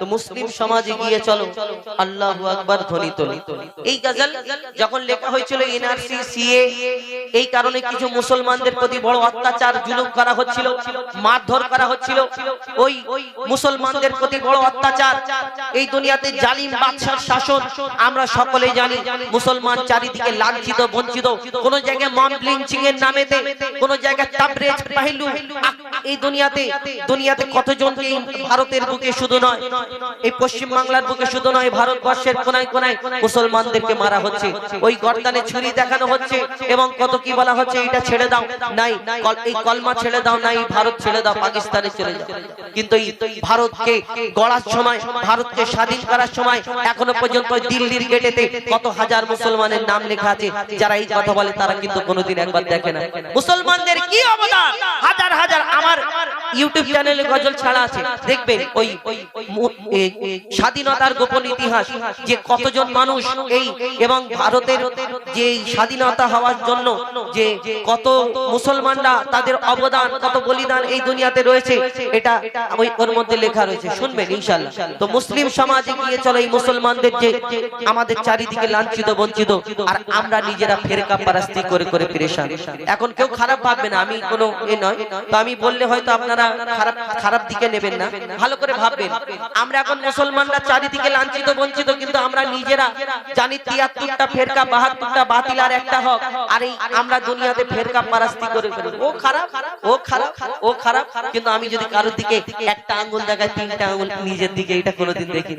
তো মুসলিম সমাজে গিয়ে চলো। আল্লাহ আকবার ধ্বনি তোলো। এই গজল যখন লেখা হয়েছিল এনআরসি সিএ এই কারণে কিছু মুসলমানদের প্রতি বড় অত্যাচার জুলুম করা হচ্ছিল মারধর করা হচ্ছিল। ওই মুসলমানদের প্রতি বড় অত্যাচার। এই দুনিয়াতে জালিম বাদশার শাসন আমরা সকলেই জানি মুসলমান চারিদিকে লাঞ্ছিত বঞ্চিত। কোন জায়গায় মম লিঞ্চিং এর নামেতে কোন জায়গায় তাবরেজ পাহিলু এই দুনিয়াতে দুনিয়াতে কতজনকে ভারতের বুকে শুধু নয়, এই পশ্চিম বাংলার বুকে শুধু নয়, ভারতবর্ষের কোনায় কোনায় মুসলমানদেরকে মারা হচ্ছে। ওই গর্দানে ছুরি দেখানো হচ্ছে এবং কত কি বলা হচ্ছে, এটা ছেড়ে দাও, নাই এই কলমা ছেড়ে দাও, নাই, ভারত ছেড়ে দাও, পাকিস্তানে চলে যাও। কিন্তু এই ভারতকে গড়ার সময়, ভারতকে স্বাধীন করার সময় এখনও পর্যন্ত দিল্লির গেটেতে কত হাজার মুসলমানের নাম লেখা আছে, যারা এই কথা বলে, তারা কিন্তু কোনোদিন একবার দেখে না। মুসলমানদের কি অবদান? হাজার ইউটিউব চ্যানেলে গজল ছাড়া আছে। দেখবেন ওই স্বাধীনতার গোপন ইতিহাস যে কতজন মানুষ এই এবং ভারতের যে স্বাধীনতা হওয়ার জন্য যে কত মুসলমানরা তাদের অবদান কত বলিদান এই দুনিয়াতে রয়েছে এটা ওই ওর মধ্যে লেখা রয়েছে। শুনবেন ইনশাল্লাহ তো মুসলিম সমাজে গিয়ে চলো এই মুসলমানদের যে আমাদের চারিদিকে লাঞ্ছিত বঞ্চিত আর আমরা নিজেরা ফেরকা পারাস্তি করে করে পেরেশান। এখন কেউ খারাপ ভাববে না আমি কোনো এ নয়। তো আমি বললে হয়তো আপনারা খারাপ খারাপ দিকে নেবেন না। ভালো করে ভাববেন। আমরা এখন মুসলমানরা চারিদিকে লাঞ্ছিত, বঞ্চিত, কিন্তু আমরা নিজেরা জানি তিয়াত্তরটা ফেরকা, বাহাত্তরটা বাতিল আর একটা হক। আর এই আমরা দুনিয়াতে ফেরকা পারাস্তি করে করে ও খারাপ ও খারাপ ও খারাপ। কিন্তু আমি যদি কারোর দিকে একটা আঙ্গুল তিনটা নিজের দিকে এটা কোনোদিন দেখি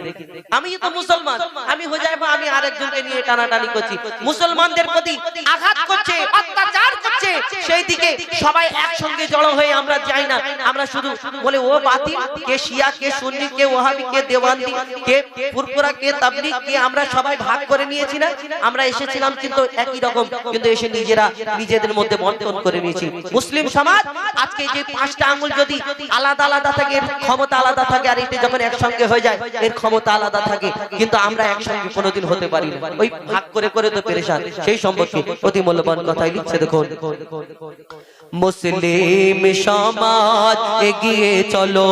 আমি তো মুসলমান। আমি হয়ে হোজাইফা আমি আরেকজনকে নিয়ে টানাটানি করছি। মুসলমানদের প্রতি আঘাত করছে। সেই দিকে সবাই একসঙ্গে জড়ো হয়ে আমরা যাই না। আমরা শুধু বলে, ও বাতিল, কে শিয়া, কে সুন্নি, কে ওহাবি কে দেওয়ান্দি, কে ফুরফুরা কে তাবলিগ, কে আমরা সবাই ভাগ করে নিয়েছি না? আমরা এসেছিলাম কিন্তু একই রকম, কিন্তু এসে নিজেরা নিজেদের মধ্যে বন্টন করে নিয়েছি। মুসলিম সমাজ, আজকে যে পাঁচটা আঙ্গুল যদি আলাদা আলাদা থাকে, এর ক্ষমতা আলাদা থাকে, আর এটা যখন একসঙ্গে হয়ে যায়, এর ক্ষমতা আলাদা থাকে। কিন্তু আমরা একসঙ্গে কোনোদিন হতে পারি না। ওই ভাগ করে করে তো পেরেশান। সেই সম্পর্কে অতি মূল্যবান কথাই লিখছে দেখুন। মুসলিম সমাজ এগিয়ে চলো,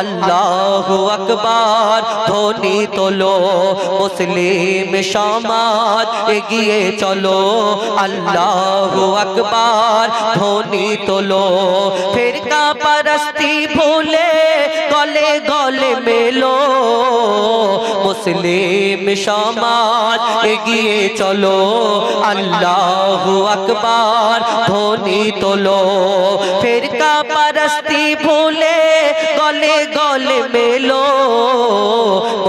আল্লাহ আকবার ধ্বনি তোলো। মুসলিম সমাজ এগিয়ে চলো, আল্লাহ আকবার ধ্বনি তোলো। ফেরকা পারস্তি ভুলে মুসলিম সমাজ এগিয়ে চলো আল্লাহ আকবার ধ্বনি তোলো। ফেরকা পারস্তি ভুলে গলে গলে মেলো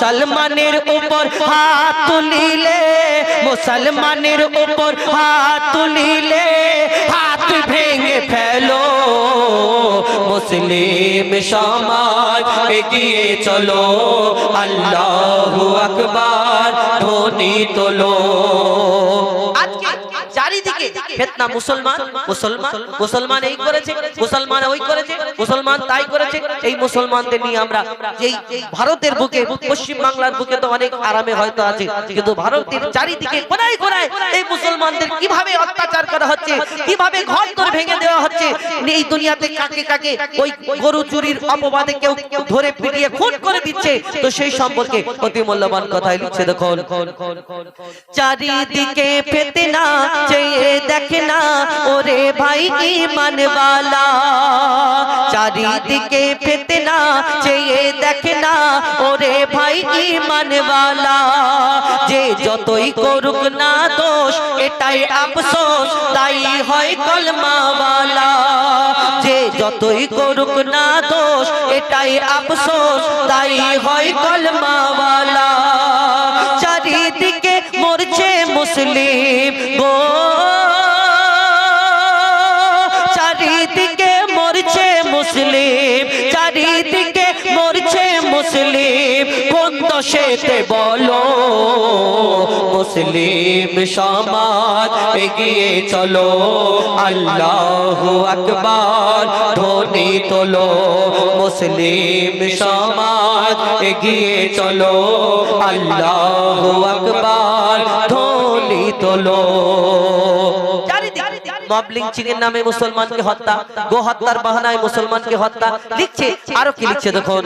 মুসলমানের উপর হাত তুলিলে, মুসলমানের উপর হাত তুলিলে, হাত ভেঙে ফেলো। মুসলিম সমাজ এগিয়ে চলো, আল্লাহ আকবার, ধ্বনি তোলো। চারিদিকে ফেতনা মুসলমান মুসলমান মুসলমান এই করেছে মুসলমান ওই করেছে মুসলমান তাই করেছে এই মুসলমানদের নিয়ে আমরা যেই ভারতের বুকে পশ্চিম বাংলার বুকে তো অনেক আরামে হয়তো আছে কিন্তু ভারতের চারিদিকে কোনায় কোনায় এই মুসলমানদের কীভাবে অত্যাচার করা হচ্ছে কীভাবে ঘর দর ভেঙে দেওয়া হচ্ছে এই দুনিয়াতে কাকে কাকে ওই গরু চুরির অপবাদে কেউ ধরে পিটিয়ে খুন করে দিচ্ছে তো সেই সম্পর্কে অতি মূল্যবান কথাই লিখছে দেখুন চারিদিকে ফেতনা চেয়ে দেখে না, ওরে ভাই ইমানওয়ালা চারিদিকে ফেতনা চেয়ে দেখে না, ওরে ভাই ইমানওয়ালা যে যতই করুক না দোষ, এটাই আফসোস, তাই হয় কলমাওয়ালা যে যতই করুক না দোষ, এটাই আফসোস, তাই হয় কলমাওয়ালা চারিদিকে মরছে মুসলিম গো। সেতে বলো, মুসলিম সমাজ এগিয়ে চলো, আল্লাহ আকবার ধ্বনি তোলো, মুসলিম সমাজ এগিয়ে চলো, আল্লাহ আকবার ধ্বনি তোলো। মব লিঞ্চিং নামে মুসলমানকে হত্যা গো হত্যার বাহানায় মুসলমানকে হত্যা, লিখছে, আরও কি লিখছে দেখুন।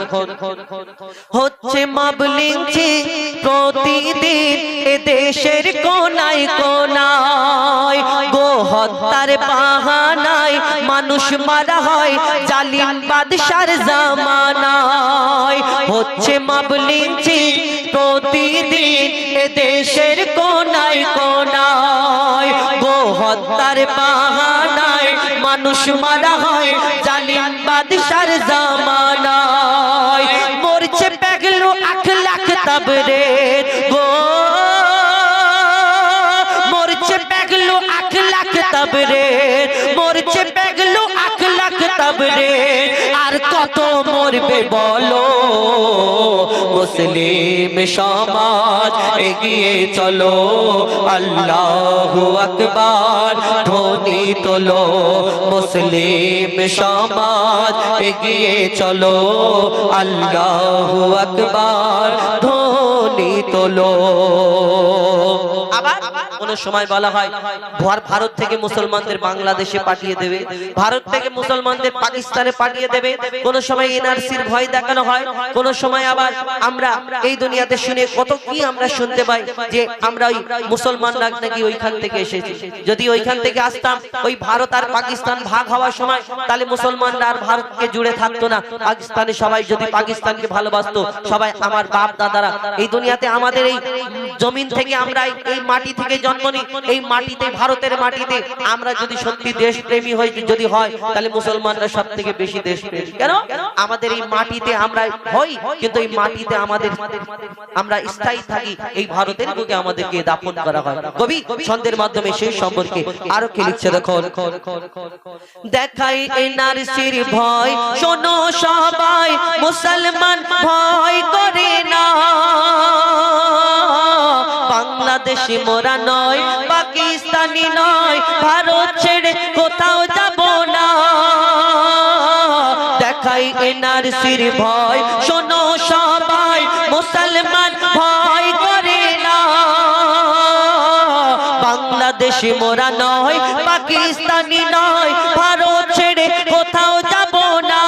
হচ্ছে মব লিঞ্চিং প্রতিদিন এ দেশের কোনায় কোনায় গো হত্যার বাহানায় মানুষ মারা হয় জালিম বাদশার জামানায়। হচ্ছে মব লিঞ্চিং প্রতিদিন এ দেশের বাহানায় মানুষ মারা হয়, জালিম বাদশার জামানায়। মরছে পেগলো আখ লাখ তবরে গো। মরছে পেগলো আখ লাখ তবরে মরছে পেগলো আখ লাখ তবরে আর কত মরবে বলো। মুসলিম সমাজ এগিয়ে চলো। আল্লাহ আকবার ধ্বনি তোলো। মুসলিম সমাজ এগিয়ে চলো। আল্লাহ আকবার ধ্বনি তোলো। সময় বলা হয়, ভার- ভারত থেকে মুসলমানদের বাংলাদেশে পাঠিয়ে দেবে। ভারত থেকে মুসলমানদের পাকিস্তানে পাঠিয়ে দেবে। কোন সময় এনআরসির ভয় দেখানো হয়। কোন সময় আবার আমরা এই দুনিয়াতে শুনে কত কি আমরা শুনতে পাই যে আমরা ওই মুসলমানরা নাকি ওইখান থেকে এসেছি। যদি ওইখান থেকে আসতাম, ওই ভারত আর পাকিস্তান ভাগ হওয়ার সময়, তাহলে মুসলমানরা আর ভারতকে জুড়ে থাকতো না। পাকিস্তানে সবাই যদি পাকিস্তানকে ভালোবাসতো, সবাই আমার বাপ দাদারা। এই দুনিয়াতে আমাদের এই জমিন থেকে আমরা এই- এই মাটি থেকে জন্ম নিই। এই মাটিতে, ভারতের মাটিতে আমরা যদি সত্যি দেশপ্রেমী হই, যদি হয়, তাহলে মুসলমানরা সব থেকে বেশি দেশপ্রেমী। কেন? আমাদের এই মাটিতে আমরা হই কিন্তু এই মাটিতে আমাদের আমরা স্থায়ী থাকি এই ভারতের বুকে আমাদেরকে দাপন করা হয়। কবি ছন্দের মাধ্যমে সেই সম্পর্কে আরও কি লিখছে দেখো দেখাই এনআরসির ভয় শোনো সবাই মুসলমান ভয় করে না। বাংলাদেশি মোরা নয় পাকিস্তানি নয় ভারত ছেড়ে দেখাই এনআরসির ভয়। শোনো সবাই, মুসলমান ভয় করে না। বাংলাদেশি মোরা নয়, পাকিস্তানি নয়, ভারত ছেড়ে কোথাও যাব না।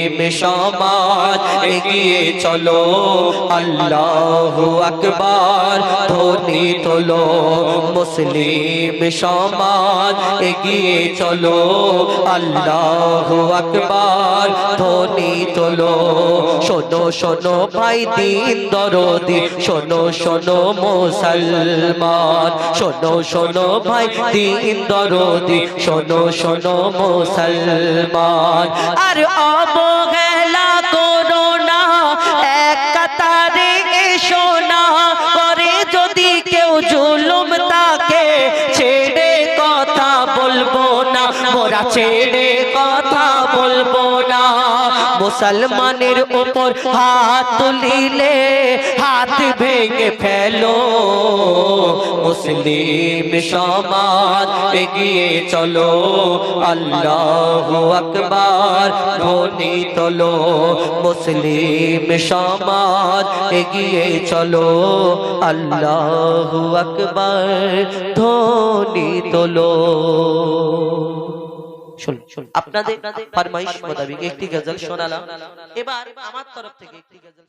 মুসলিম সমাজ এগিয়ে চলো, আল্লাহ আকবার ধ্বনি তোলো, মুসলিম সমাজ এগিয়ে চলো, আল্লাহ আকবার ধ্বনি তোলো। শোনো শোনো ভাই দিন দরদি, শোনো শোনো মুসলমান, শোনো শোনো ভাই দিন দরদি, শোনো শোনো মুসলমান। আর অবহেলা ছেড়ে কথা বলব। মুসলমানের উপর হাত তুলিলে হাত ভেঙে ফেলো। মুসলিম সমাজ এগিয়ে চলো। আল্লাহ আকবার ধ্বনি তোলো। মুসলিম সমাজ এগিয়ে চলো। আল্লাহ আকবার ধ্বনি তোলো। শুনুন আপনাদের ফরমাইশ মোতাবেক একটি গজল শোনালাম। এবার আমার তরফ থেকে একটি গজল